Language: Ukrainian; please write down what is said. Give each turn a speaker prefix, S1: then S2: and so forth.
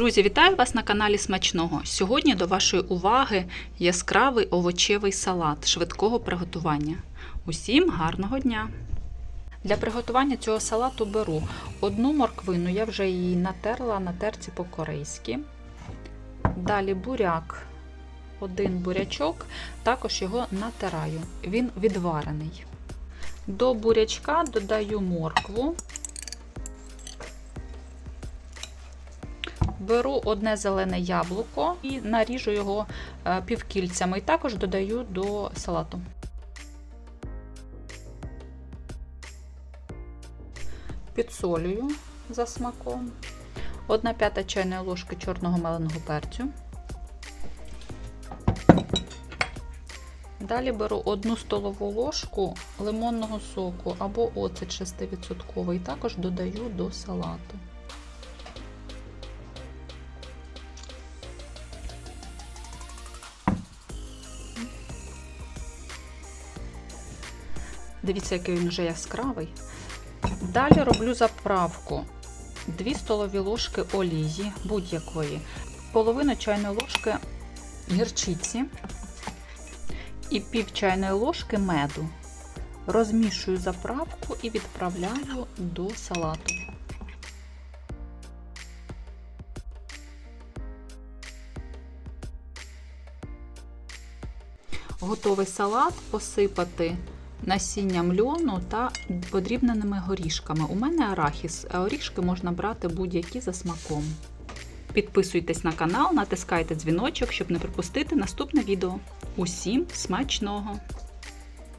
S1: Друзі, вітаю вас на каналі Смачного. Сьогодні до вашої уваги яскравий овочевий салат швидкого приготування. Усім гарного дня! Для приготування цього салату беру одну морквину, я вже її натерла на терці по-корейськи. Далі буряк, один бурячок, також його натираю. Він відварений. До бурячка додаю моркву. Беру одне зелене яблуко і наріжу його е, півкільцями. І також додаю до салату. Підсолюю за смаком. Одна п'ята чайної ложки чорного меленого перцю. Далі беру одну столову ложку лимонного соку або оцет 6% і також додаю до салату. Дивіться, який він вже яскравий. Далі роблю заправку. 2 столові ложки олії будь-якої, половину чайної ложки гірчиці і пів чайної ложки меду. Розмішую заправку і відправляю до салату. Готовий салат посипати насінням льону та подрібненими горішками. У мене арахіс, а горішки можна брати будь-які за смаком. Підписуйтесь на канал, натискайте дзвіночок, щоб не пропустити наступне відео. Усім смачного!